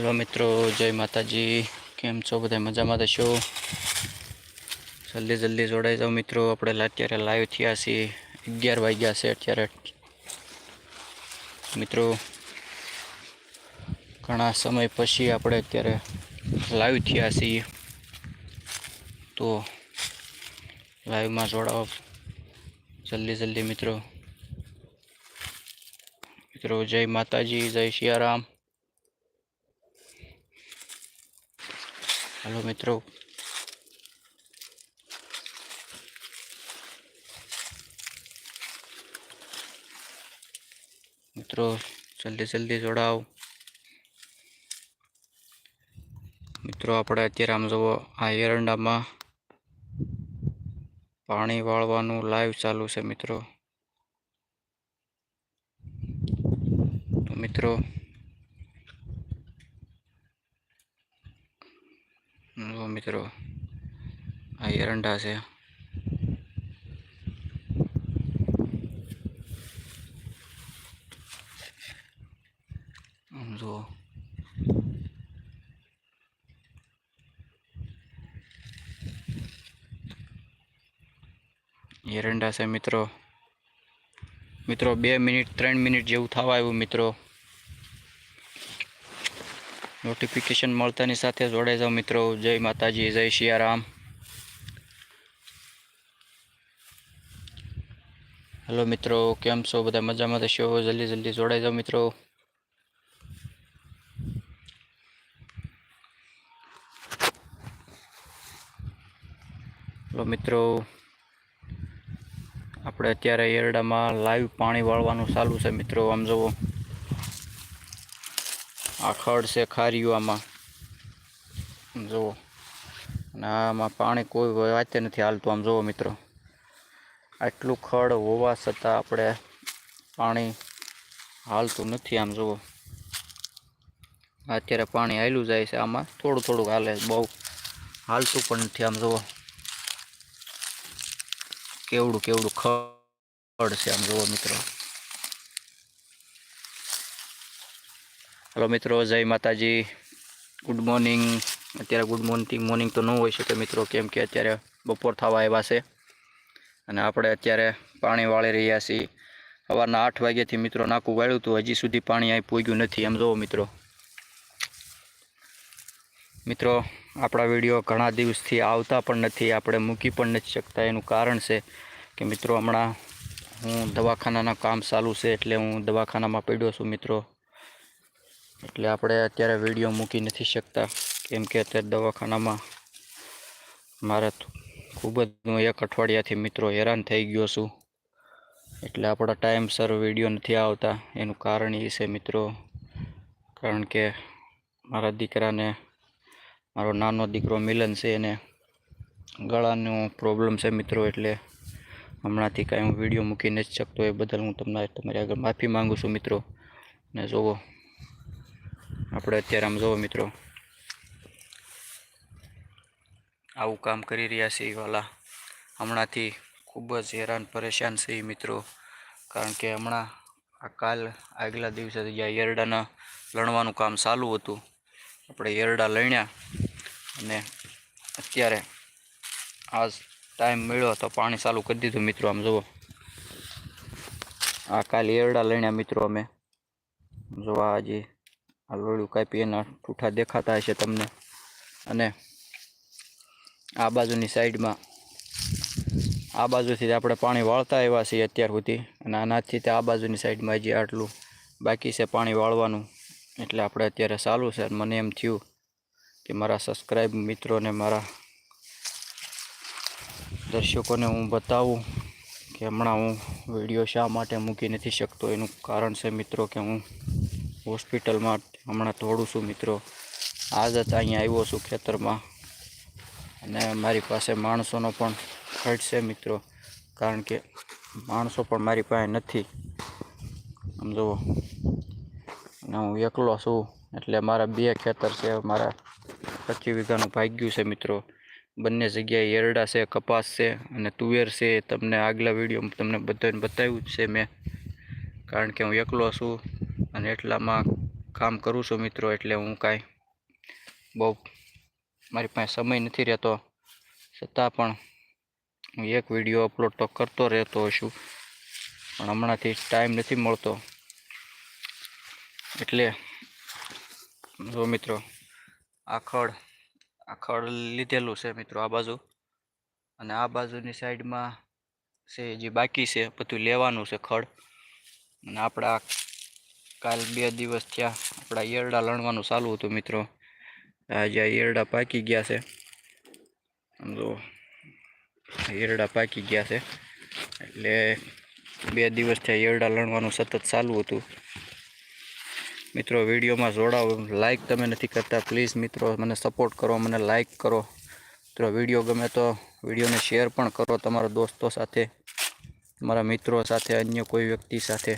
Hello મિત્રો, જય માતાજી. કેમ છો? બધા મજામાં થશો જલ્દી જલ્દી જોડાઈ જાઓ મિત્રો. આપણે અત્યારે લાઈવ થયા છીએ. અગિયાર વાગ્યા છે અત્યારે. મિત્રો, ઘણા સમય પછી આપણે અત્યારે લાઈવ થયા છીએ. તો લાઈવમાં જોડાઓ. જલ્દી જલ્દી મિત્રો. મિત્રો, જય માતાજી, જય સિયારામ હલો મિત્રો. મિત્રો, જલ્દી જલ્દી જોડાવ મિત્રો, આપણે અત્યારે આમ જુઓ આ એરંડામાં પાણી વાળવાનું લાઈવ ચાલુ છે મિત્રો. તો મિત્રો જુઓ મિત્રો, આ એરંડા છે. જો એરંડા છે, મિત્રો. મિત્રો, બે મિનિટ, ત્રણ મિનિટ જેવું થવા આવ્યું, મિત્રો. નોટિફિકેશન મળતાની સાથે જોડાઈ જાઓ મિત્રો. જય માતાજી, જય સિયારામ હેલો મિત્રો, કેમ છો? બધા મજામાં થશો જલ્દી જલ્દી જોડાઈ જાઓ મિત્રો. હેલો મિત્રો. આપણે અત્યારે એરડામાં લાઈવ પાણી વાળવાનું ચાલુ છે મિત્રો, આમ જુઓ આ ખડ છે ખારીયું આમાં. જુઓ. અને આમાં પાણી કોઈ વાતે નથી હાલતું, આમ જુઓ મિત્રો. આટલું ખડ હોવા છતાં આપણે પાણી હાલતું નથી, આમ જુઓ. અત્યારે પાણી હાલ્યું જાય છે આમાં. થોડું થોડુંક હાલે બહુ હાલતું પણ નથી, આમ જુઓ. કેવડું કેવડું ખડ છે, આમ જુઓ મિત્રો. હલો મિત્રો, જય માતાજી. ગુડ મોર્નિંગ અત્યારે ગુડ મોર્નિંગ મોર્નિંગ તો ન હોઈ શકે મિત્રો, કેમ કે અત્યારે બપોર થવા આવ્યા છે. અને આપણે અત્યારે પાણી વાળી રહ્યા છીએ. સવારના આઠ વાગ્યાથી મિત્રો નાકું વાળ્યું હતું હજી સુધી પાણી અહીં પૂગ્યું નથી. એમ જોવો મિત્રો. મિત્રો, આપણા વીડિયો ઘણા દિવસથી આવતા પણ નથી, આપણે મૂકી પણ નથી શકતા. એનું કારણ છે કે મિત્રો, હમણાં હું દવાખાનાના કામ ચાલુ છે, એટલે હું દવાખાનામાં પડ્યો છું મિત્રો. એટલે આપણે અત્યારે વીડિયો મૂકી નથી શકતા. કેમ કે અત્યારે દવાખાનામાં મારા ખૂબ જ હું એક અઠવાડિયાથી મિત્રો હેરાન થઈ ગયો છું. એટલે આપણા ટાઈમસર વીડિયો નથી આવતા. એનું કારણ એ છે મિત્રો, કારણ કે મારા દીકરાને, મારો નાનો દીકરો મિલન છે એને ગળાનો પ્રોબ્લેમ છે મિત્રો, એટલે હમણાંથી કાંઈ હું વીડિયો મૂકી નથી શકતો એ બદલ હું તમને તમારી આગળ માફી માંગુ છું મિત્રો. ને જુઓ આપણે અત્યારે આમ જુઓ મિત્રો. આવું કામ કરી રહ્યા છીએ વાલા. હમણાંથી ખૂબ જ હેરાન પરેશાન છે મિત્રો. કારણ કે હમણાં આ કાલ આગલા દિવસે જ્યાં યરડાના લણવાનું કામ ચાલુ હતું. આપણે યરડા લણ્યા અને અત્યારે આજ ટાઈમ મળ્યો તો પાણી ચાલુ કરી દીધું મિત્રો આમ જુઓ આ કાલ એરડા લણ્યા મિત્રો અમે. જોવા આ જે આ લોળું કાપી એના ઠૂઠા દેખાતા હશે તમને. અને આ બાજુની સાઈડમાં, આ બાજુથી આપણે પાણી વાળતા આવ્યા છીએ અત્યાર સુધી. અને આનાથી તે આ બાજુની સાઈડમાં હજી આટલું બાકી છે પાણી વાળવાનું. એટલે આપણે અત્યારે ચાલુ છે. મને એમ થયું કે મારા સબસ્ક્રાઈબ મિત્રોને, મારા દર્શકોને હું બતાવું કે હમણાં હું વીડિયો શા માટે મૂકી નથી શકતો. એનું કારણ છે મિત્રો કે હું હોસ્પિટલમાં હમણાં દોડું છું મિત્રો. આજ જ અહીંયા આવ્યો છું ખેતરમાં. અને મારી પાસે માણસોનો પણ ખર્ચ છે મિત્રો. કારણ કે માણસો પણ મારી પાસે નથી. આમ જુઓ. અને હું એકલો છું. એટલે મારા બે ખેતર છે. મારા પચીસ વીઘાનું ભાગ્યું છે મિત્રો. બંને જગ્યાએ એરડા છે, કપાસ છે અને તુવેર છે. તમને આગલા વિડીયોમાં તમને બધાને બતાવ્યું છે મેં. કારણ કે હું એકલો છું. અને એટલામાં કામ કરું છું મિત્રો, એટલે હું કાંઈ બહુ મારી પાસે સમય નથી રહેતો. છતાં પણ હું એક વીડિયો અપલોડ તો કરતો રહેતો છું, પણ હમણાંથી ટાઈમ નથી મળતો. એટલે જો મિત્રો, આ ખડ, આ લીધેલું છે મિત્રો આ બાજુ. અને આ બાજુની સાઈડમાં છે જે બાકી છે, બધું લેવાનું છે ખડ. અને આપણા કાલ બે દિવસ થયા આપણા ઈયરડા લણવાનું ચાલુ હતું મિત્રો. આજે ઈયરડા પાકી ગયા છે. જો ઈયરડા પાકી ગયા છે. એટલે બે દિવસ થયા ઈયરડા લણવાનું સતત ચાલુ હતું. મિત્રો, વિડીયોમાં જોડાવો. લાઈક તમે નથી કરતા પ્લીઝ મિત્રો, મને સપોર્ટ કરો, મને લાઈક કરો. મિત્રો, વીડિયો ગમે તો વિડીયોને શેર પણ કરો તમારા દોસ્તો સાથે, તમારા મિત્રો સાથે, અન્ય કોઈ વ્યક્તિ સાથે.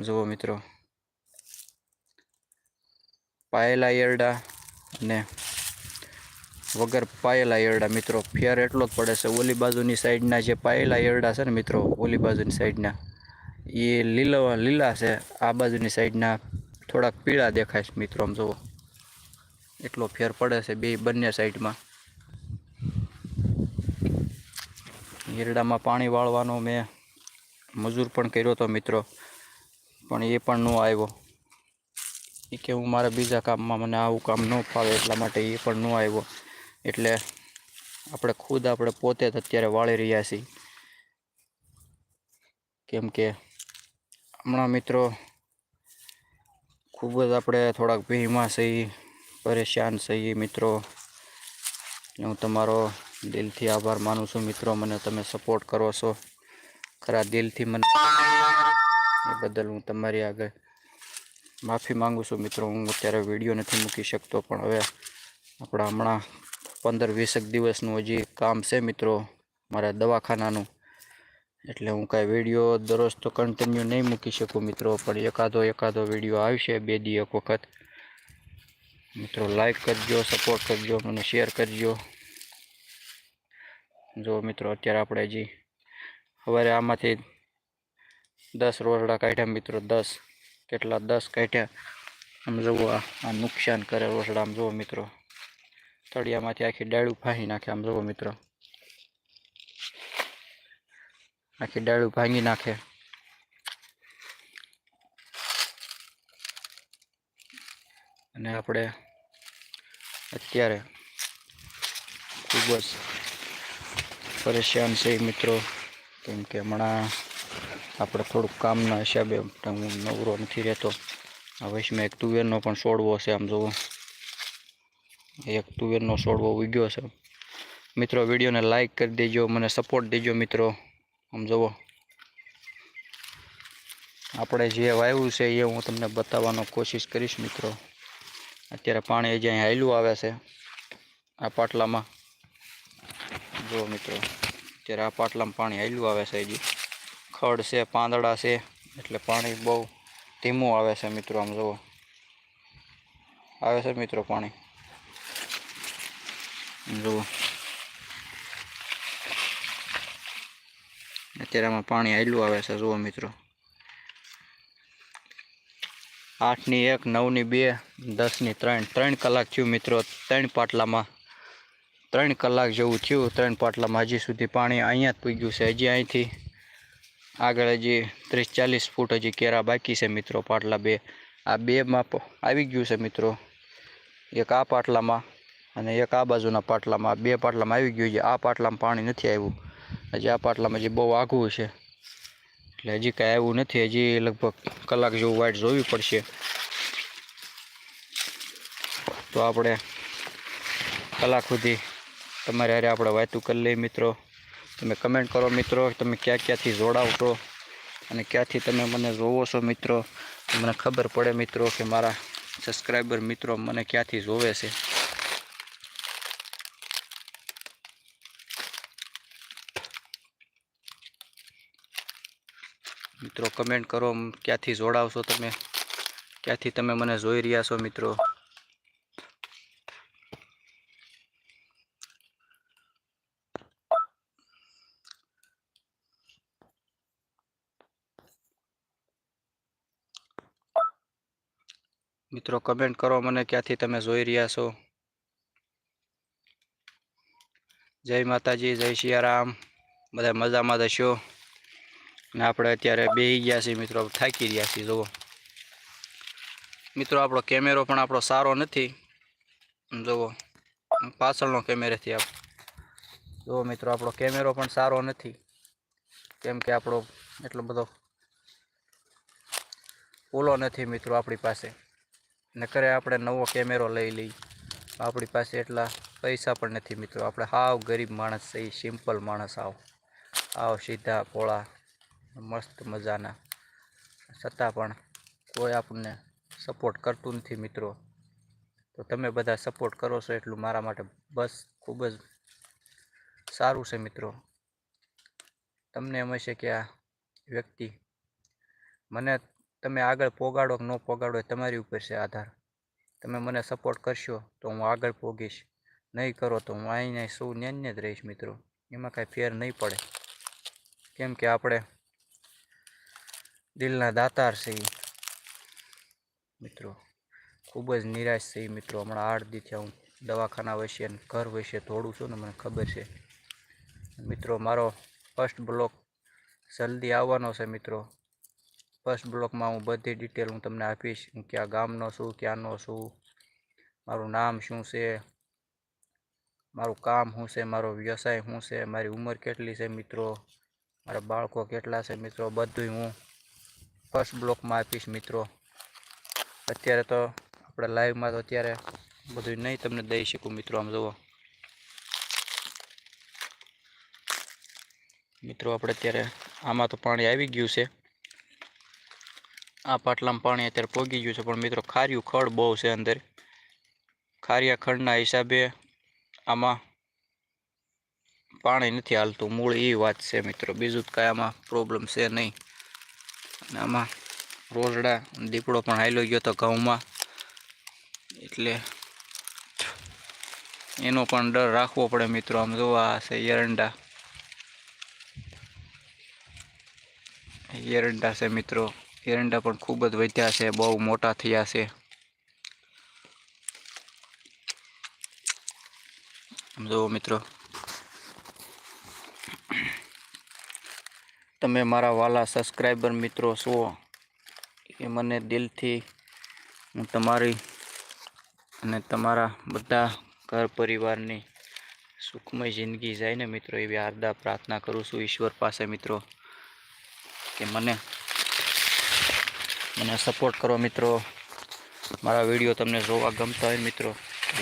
જુઓ મિત્રો. પાયેલા ઈયરડા અને વગર પાયેલા ઈયરડા મિત્રો ફેર એટલો જ પડે છે. ઓલી બાજુની સાઈડના જે પાયેલા ઈયરડા છે ને મિત્રો, ઓલી બાજુની સાઈડના, એ લીલા લીલા છે. આ બાજુની સાઈડના થોડાક પીળા દેખાય છે મિત્રો, આમ જુઓ. એટલો ફેર પડે છે બે બંને સાઈડમાં. ઈરડામાં પાણી વાળવાનો મેં મજૂર પણ કર્યો હતો મિત્રો. પણ એ પણ ન આવ્યો. એ કે હું મારા બીજા કામમાં મને આવું કામ ન ફાવે એટલા માટે એ પણ ન આવ્યો. એટલે આપણે ખુદ આપણે પોતે જ અત્યારે વાળી રહ્યા છીએ. કેમ કે હમણાં મિત્રો ખૂબ જ આપણે થોડાક ભીમાં છીએ, પરેશાન છીએ મિત્રો. હું તમારો દિલથી આભાર માનું છું મિત્રો. મને તમે સપોર્ટ કરો છો. ખરા દિલથી મને એ બદલ હું તમારી આગળ માફી માંગુ છું. મિત્રો, હું અત્યારે વીડિયો નથી મૂકી શકતો, પણ હવે આપણા હમણાં પંદર વીસેક દિવસનું હજી કામ છે મિત્રો, મારા દવાખાનાનું. એટલે હું કાંઈ વીડિયો દરરોજ તો કન્ટિન્યુ નહીં મૂકી શકું મિત્રો, પણ એકાદો એકાદો વીડિયો આવશે બે દી એક વખત. મિત્રો લાઈક કરજો સપોર્ટ કરજો મને શેર કરજો. જો મિત્રો, અત્યારે આપણે હજી, સવારે આમાંથી દસ રોરડા કાઢ્યા મિત્રો, દસ. કેટલા? દસ કાઢ્યા. આમ જુઓ, આ નુકસાન કરે રોસડા આમ જુઓ મિત્રો, તળિયામાંથી આખી ડાળું ફાંસી નાખે. આમ જુઓ મિત્રો, આખી ડાળું ભાંગી નાખે. અને આપણે અત્યારે ખૂબ જ પરેશાન છે મિત્રો, કેમ કે હમણાં આપણે થોડુંક કામના હિસાબે હું નવરો નથી રહેતો. હવે મેં એક તુવેરનો પણ છોડવો છે આમ જુઓ એક તુવેરનો છોડવો ઉગ્યો છે. મિત્રો, વિડીયોને લાઈક કરી દેજો, મને સપોર્ટ દેજો મિત્રો. આમ જુઓ આપણે જે વાવ્યું છે એ હું તમને બતાવવાનો કોશિશ કરીશ મિત્રો. અત્યારે પાણી હજી અહીં હાયલું આવે છે, આ પાટલામાં. જુઓ મિત્રો, અત્યારે આ પાટલામાં પાણી હાયલું આવે છે હજી. ખડ છે, પાંદડા છે, એટલે પાણી બહુ ધીમું આવે છે મિત્રો, આમ જુઓ. આવે છે મિત્રો પાણી. જુઓ. અત્યારે આમાં પાણી આયલું આવે છે, જુઓ મિત્રો. આઠની એક, નવની બે, દસની ત્રણ. ત્રણ કલાક થયું મિત્રો, ત્રણ પાટલામાં. ત્રણ કલાક જેવું થયું, ત્રણ પાટલામાં હજી સુધી પાણી અહીંયા જ પૂગ્યું છે. હજી અહીંથી આગળ હજી ત્રીસ, ચાલીસ ફૂટ હજી કેરા બાકી છે મિત્રો પાટલા બે. આ બેમાં માપ આવી ગયું છે મિત્રો. એક આ પાટલામાં અને એક આ બાજુના પાટલામાં. બે પાટલામાં આવી ગયું છે. આ પાટલામાં પાણી નથી આવ્યું. હજી આ પાટલામાં હજી બહુ આઘું છે. એટલે હજી કાંઈ આવ્યું નથી. હજી લગભગ કલાક જેવું વાઇટ જોવી પડશે. તો આપણે કલાક સુધી તમારે હારે આપણે વાતું કરી લઈએ મિત્રો. તમે કમેન્ટ કરો મિત્રો, તમે ક્યાં ક્યાંથી જોડાવશો અને ક્યાંથી તમે મને જોવો છો મિત્રો? મને ખબર પડે મિત્રો કે મારા સબસ્ક્રાઈબર મિત્રો મને ક્યાંથી જોવે છે. મિત્રો કમેન્ટ કરો, ક્યાંથી જોડાવશો તમે? ક્યાંથી તમે મને જોઈ રહ્યા છો મિત્રો? મિત્રો કમેન્ટ કરો મને ક્યાંથી તમે જોઈ રહ્યા છો? જય માતાજી, જય સિયારામ બધા મજામાં દશો ને આપણે અત્યારે બેહી ગયા છીએ મિત્રો થાકી રહ્યા છીએ, જુઓ. મિત્રો, આપણો કેમેરો પણ આપણો સારો નથી. જુઓ, પાછળનો કેમેરાથી આપ જુઓ મિત્રો, આપણો કેમેરો પણ સારો નથી. કેમ કે આપણો એટલો બધો ઓલો નથી મિત્રો આપણી પાસે. નકરે આપણે નવો કેમેરો લઈ લઈ. આપણી પાસે એટલા પૈસા પણ નથી મિત્રો. આપણે હાવ ગરીબ માણસ છે સિમ્પલ માણસ આવ. આવ સીધા પોળા, મસ્ત મજાના. છતાં પણ કોઈ આપણને સપોર્ટ કરતું નથી મિત્રો. તો તમે બધા સપોર્ટ કરો છો એટલું મારા માટે બસ ખૂબ જ સારું છે મિત્રો. તમને એમ હશે કે આ વ્યક્તિ મને તમે આગળ પોગાડો કે ન પોગાડો એ તમારી ઉપર છે આધાર. તમે મને સપોર્ટ કરશો તો હું આગળ પોગીશ. નહીં કરો તો હું અહીંયા સૌ ન્યાન્ય જ રહીશ મિત્રો. એમાં કાંઈ ફેર નહીં પડે. કેમ કે આપણે દિલના દાતાર છે. મિત્રો, ખૂબ જ નિરાશ છે ઈ મિત્રો. હમણાં આઠ દીથી હું દવાખાના વિશે અને ઘર વિશે થોડું છું ને મને ખબર છે. મિત્રો, મારો ફર્સ્ટ બ્લોક જલ્દી આવવાનો છે મિત્રો. ફર્સ્ટ બ્લોકમાં હું બધી ડિટેલ હું તમને આપીશ હું ક્યાં ગામનો છું, ક્યાંનો છું, મારું નામ શું છે, મારું કામ શું છે, મારો વ્યવસાય શું છે, મારી ઉંમર કેટલી છે મિત્રો, મારા બાળકો કેટલા છે મિત્રો બધું હું ફર્સ્ટ બ્લોકમાં આપીશ મિત્રો. અત્યારે તો આપણે લાઈવમાં તો અત્યારે બધું નહીં તમને દઈ શકું મિત્રો આમ જુઓ. મિત્રો, આપણે અત્યારે આમાં તો પાણી આવી ગયું છે. આ પાટલામાં પાણી અત્યારે પોગી ગયું છે, પણ મિત્રો ખાર્યું ખડ બહુ છે અંદર. ખારિયા ખડના હિસાબે આમાં પાણી નથી હાલતું. મૂળ એ વાત છે મિત્રો. બીજું કાંઈ આમાં પ્રોબ્લેમ છે નહીં. આમાં રોજડા દીપડો પણ હાલ્યો ગયો તો ઘઉંમાં. એટલે એનો પણ ડર રાખવો પડે મિત્રો. આમ જોવા છે એરંડા. એરંડા છે મિત્રો. એરંડા પણ ખૂબ જ વધ્યા છે, બહુ મોટા થયા છે. જુઓ મિત્રો. તમે મારા વાલા સબસ્ક્રાઈબર મિત્રો છો, એ મને દિલથી હું તમારી અને તમારા બધા ઘર પરિવારની સુખમય જિંદગી જાય ને મિત્રો, એવી આરદા પ્રાર્થના કરું છું ઈશ્વર પાસે મિત્રો, કે મને મને સપોર્ટ કરો મિત્રો. મારા વીડિયો તમને જોવા ગમતા હોય મિત્રો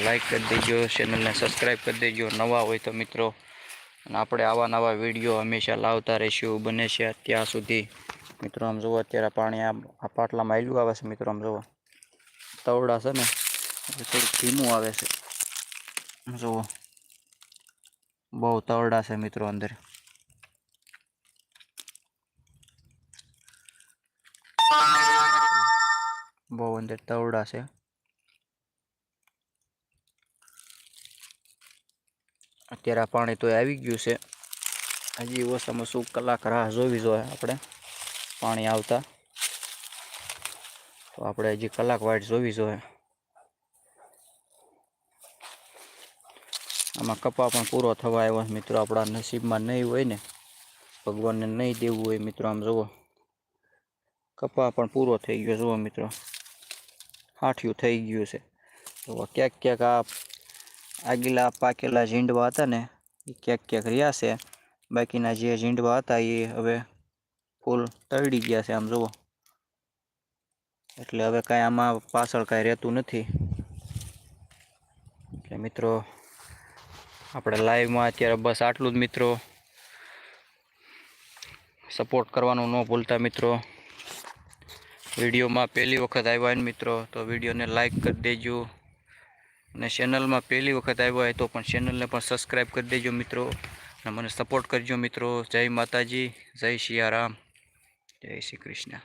લાઈક કરી દેજો ચેનલને સબસ્ક્રાઈબ કરી દેજો, નવા હોય તો મિત્રો. અને આપણે આવા નવા વીડિયો હંમેશા લાવતા રહીશું, બને છે ત્યાં સુધી. મિત્રો, આમ જુઓ અત્યારે પાણી આ પાટલામાં આવેલું આવે છે મિત્રો, આમ જુઓ. તવડા છે ને થોડુંક ધીમું આવે છે. જુઓ. બહુ તવડા છે મિત્રો અંદર. બહુ અંદર તવડા છે. અત્યારે આ પાણી તો આવી ગયું છે. હજી ઓછામાં શું કલાક રાહ જોવી જોઈએ આપણે. પાણી આવતા. તો આપણે હજી કલાક વાઇટ જોવી જોઈએ. આમાં કપા પણ પૂરો થવા આવ્યો મિત્રો. આપણા નસીબમાં નહીં હોય ને. ભગવાનને નહીં દેવું હોય મિત્રો, આમ જુઓ. કપા પણ પૂરો થઈ ગયો, જુઓ મિત્રો. હાઠિયું થઈ ગયું છે. તો ક્યાંક ક્યાંક આ આગલા પાકેલા ઝીંડવા હતા ને, એ ક્યાંક ક્યાંક રહ્યા છે. બાકીના જે ઝીંડવા હતા એ હવે ફૂલ તરડી ગયા છે આમ જુઓ. એટલે હવે કાંઈ આમાં પાછળ કાંઈ રહેતું નથી. એટલે મિત્રો, આપણે લાઈવમાં અત્યારે બસ આટલું જ મિત્રો. સપોર્ટ કરવાનું ન ભૂલતા મિત્રો. વિડીયોમાં પહેલી વખત આવ્યા હોય મિત્રો, તો વિડીયોને લાઇક કરી દેજો. અને ચેનલમાં પહેલી વખત આવ્યા હોય તો પણ ચેનલને પણ સબસ્ક્રાઈબ કરી દેજો મિત્રો. અને મને સપોર્ટ કરજો મિત્રો. જય માતાજી, જય સિયારામ જય શ્રી કૃષ્ણ.